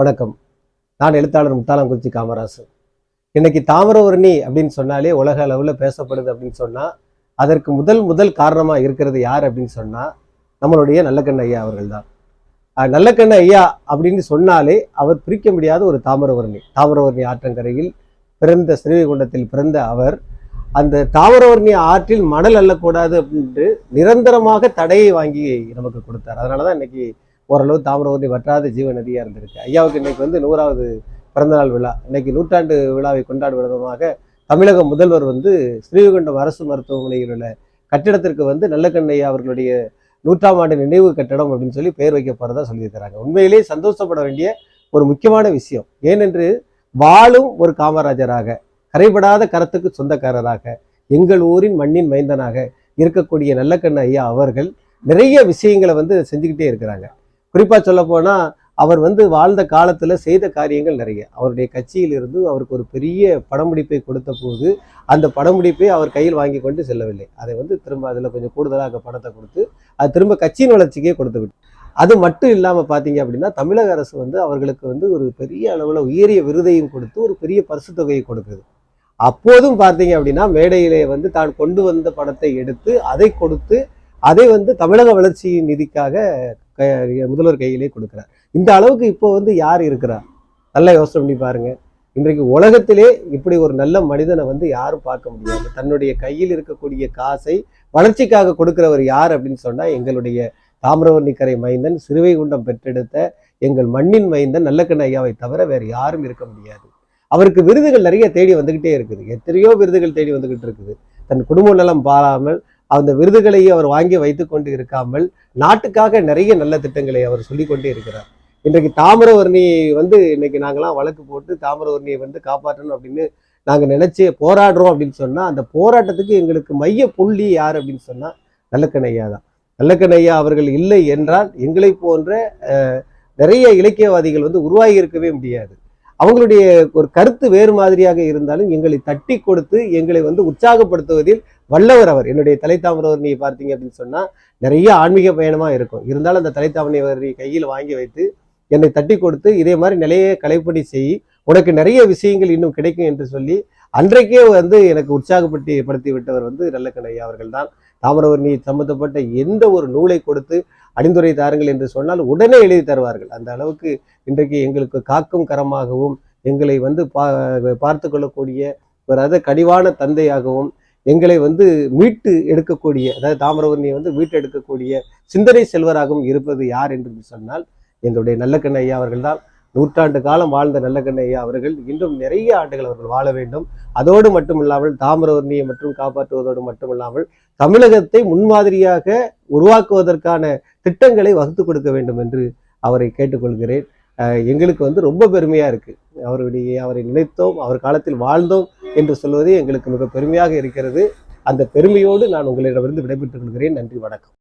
வணக்கம். நான் எழுத்தாளர் முத்தாளங்குறிச்சி காமராசு இன்னைக்கு தாமிரவர்ணி அப்படின்னு சொன்னாலே உலக அளவில் பேசப்படுது அப்படின்னு சொன்னால் அதற்கு முதல் முதல் காரணமாக இருக்கிறது யார் அப்படின்னு சொன்னால் நம்மளுடைய நல்லக்கண்ண ஐயா அவர்கள் தான் நல்லக்கண்ண ஐயா அப்படின்னு சொன்னாலே அவர் பிரிக்க முடியாத ஒரு தாமிரவர்ணி. தாமிரவர்ணி ஆற்றங்கரையில் பிறந்த ஸ்ரீவைகுண்டத்தில் பிறந்த அவர் அந்த தாமிரவர்ணி ஆற்றில் மணல் அள்ளக்கூடாது அப்படின்ட்டு நிரந்தரமாக தடையை வாங்கி நமக்கு கொடுத்தார். அதனால தான் இன்னைக்கு ஓரளவு தாமிரவர்ணி வற்றாத ஜீவ நதியாக இருந்திருக்கு. ஐயாவுக்கு இன்னைக்கு வந்து நூறாவது பிறந்தநாள் விழா. இன்னைக்கு நூற்றாண்டு விழாவை கொண்டாடும் விதமாக தமிழக முதல்வர் வந்து ஸ்ரீவைகுண்டம் அரசு மருத்துவமனையில் உள்ள கட்டிடத்திற்கு வந்து நல்லக்கண்ணையா அவர்களுடைய நூற்றாம் ஆண்டு நினைவு கட்டடம் அப்படின்னு சொல்லி பெயர் வைக்க போகிறதா சொல்லியிருக்கிறாங்க. உண்மையிலேயே சந்தோஷப்பட வேண்டிய ஒரு முக்கியமான விஷயம். ஏனென்று வாழும் ஒரு காமராஜராக கரைபடாத கரத்துக்கு சொந்தக்காரராக எங்கள் ஊரின் மண்ணின் மைந்தனாக இருக்கக்கூடிய நல்லக்கண்ண ஐயா அவர்கள் நிறைய விஷயங்களை வந்து செஞ்சுக்கிட்டே இருக்கிறாங்க. குறிப்பாக சொல்லப்போனால் அவர் வந்து வாழ்ந்த காலத்தில் செய்த காரியங்கள் நிறைய. அவருடைய கட்சியில் இருந்து அவருக்கு ஒரு பெரிய படம்பிடிப்பை கொடுத்த போது அந்த படம்பிடிப்பை அவர் கையில் வாங்கி கொண்டு செல்லவில்லை. அதை வந்து திரும்ப அதில் கொஞ்சம் கூடுதலாக பணத்தை கொடுத்து அது திரும்ப கட்சியின் வளர்ச்சிக்கே கொடுத்து விட்டு அது மட்டும் இல்லாமல் பார்த்தீங்க அப்படின்னா தமிழக அரசு வந்து அவர்களுக்கு வந்து ஒரு பெரிய அளவில் உயரிய விருதையும் கொடுத்து ஒரு பெரிய பரிசு தொகையை கொடுக்குது. அப்போதும் பார்த்தீங்க அப்படின்னா மேடையிலே வந்து தான் கொண்டு வந்த படத்தை எடுத்து அதை கொடுத்து அதை வந்து தமிழக வளர்ச்சி நிதிக்காக முதல்வர் கையிலே கொடுக்குறார். இந்த அளவுக்கு இப்போ வந்து யார் இருக்கிறார் நல்லா யோசனை பண்ணி பாருங்க. இன்றைக்கு உலகத்திலே இப்படி ஒரு நல்ல மனிதனை வந்து யாரும் பார்க்க முடியாது. தன்னுடைய கையில் இருக்கக்கூடிய காசை வளர்ச்சிக்காக கொடுக்கிறவர் யார் அப்படின்னு சொன்னா எங்களுடைய தாமிரவர்ணிக்கரை மைந்தன் சிறுவைகுண்டம் பெற்றெடுத்த எங்கள் மண்ணின் மைந்தன் நல்லக்கண்ண ஐயாவை தவிர வேற யாரும் இருக்க முடியாது. அவருக்கு விருதுகள் நிறைய தேடி வந்துகிட்டே இருக்குது. எத்தனையோ விருதுகள் தேடி வந்துகிட்டு இருக்குது. தன் குடும்ப நலம் பாராமல் அந்த விருதுகளையும் அவர் வாங்கி வைத்து கொண்டு இருக்காமல் நாட்டுக்காக நிறைய நல்ல திட்டங்களை அவர் சொல்லி கொண்டே இருக்கிறார். இன்றைக்கு தாமிரவர்ணி வந்து இன்னைக்கு நாங்களாம் வழக்கு போட்டு தாமிரவர்ணியை வந்து காப்பாற்றணும் அப்படின்னு நாங்கள் நினைச்சு போராடுறோம் அப்படின்னு சொன்னால் அந்த போராட்டத்துக்கு எங்களுக்கு மைய புள்ளி யார் அப்படின்னு சொன்னால் நல்லக்கண்ணையா தான். நல்லக்கண்ணையா அவர்கள் இல்லை என்றால் எங்களை போன்ற நிறைய இலக்கியவாதிகள் வந்து உருவாகி இருக்கவே முடியாது. அவங்களுடைய ஒரு கருத்து வேறு மாதிரியாக இருந்தாலும் எங்களை தட்டி கொடுத்து எங்களை வந்து உற்சாகப்படுத்துவதில் வல்லவர் அவர் என்னுடைய தலைத்தாமிரவர்ணியை பார்த்தீங்க அப்படின்னு சொன்னால் நிறைய ஆன்மீக பயணமாக இருக்கும். இருந்தாலும் அந்த தலைத்தாமிரவர்ணி கையில் வாங்கி வைத்து என்னை தட்டி கொடுத்து இதே மாதிரி நிலையை கலைப்பணி செய் உனக்கு நிறைய விஷயங்கள் இன்னும் கிடைக்கும் என்று சொல்லி அன்றைக்கே வந்து எனக்கு உற்சாகப்படுத்தி படுத்தி விட்டவர் வந்து நல்லக்கண்ணையா அவர்கள் தான். தாமரவர்ணி சம்பந்தப்பட்ட எந்த ஒரு நூலை கொடுத்து அணிந்துரை தாருங்கள் என்று சொன்னால் உடனே எழுதி தருவார்கள். அந்த அளவுக்கு இன்றைக்கு எங்களுக்கு காக்கும் கரமாகவும் எங்களை வந்து பா பார்த்து கொள்ளக்கூடிய ஒரு அத கடிவான தந்தையாகவும் எங்களை வந்து மீட்டு எடுக்கக்கூடிய அதாவது தாமிரவர்ணியை வந்து மீட்டு எடுக்கக்கூடிய சிந்தனை செல்வராகவும் இருப்பது யார் என்று சொன்னால் எங்களுடைய நல்லக்கண்ண ஐயா அவர்கள் தான் நூற்றாண்டு காலம் வாழ்ந்த நல்லக்கண்ண ஐயா அவர்கள். இன்னும் நிறைய ஆண்டுகள் அவர்கள் வாழ வேண்டும். அதோடு மட்டுமில்லாமல் தாமிரவர்ணியை மற்றும் காப்பாற்றுவதோடு மட்டுமில்லாமல் தமிழகத்தை முன்மாதிரியாக உருவாக்குவதற்கான திட்டங்களை வகுத்து கொடுக்க வேண்டும் என்று அவரை கேட்டுக்கொள்கிறேன். எங்களுக்கு வந்து ரொம்ப பெருமையாக இருக்குது அவருடைய அவரை நினைத்தோம் அவர் காலத்தில் வாழ்ந்தோம் என்று சொல்வது எங்களுக்கு மிக பெருமையாக இருக்கிறது. அந்த பெருமையோடு நான் உங்களிடமிருந்து விடைபெற்றுக் கொள்கிறேன். நன்றி வணக்கம்.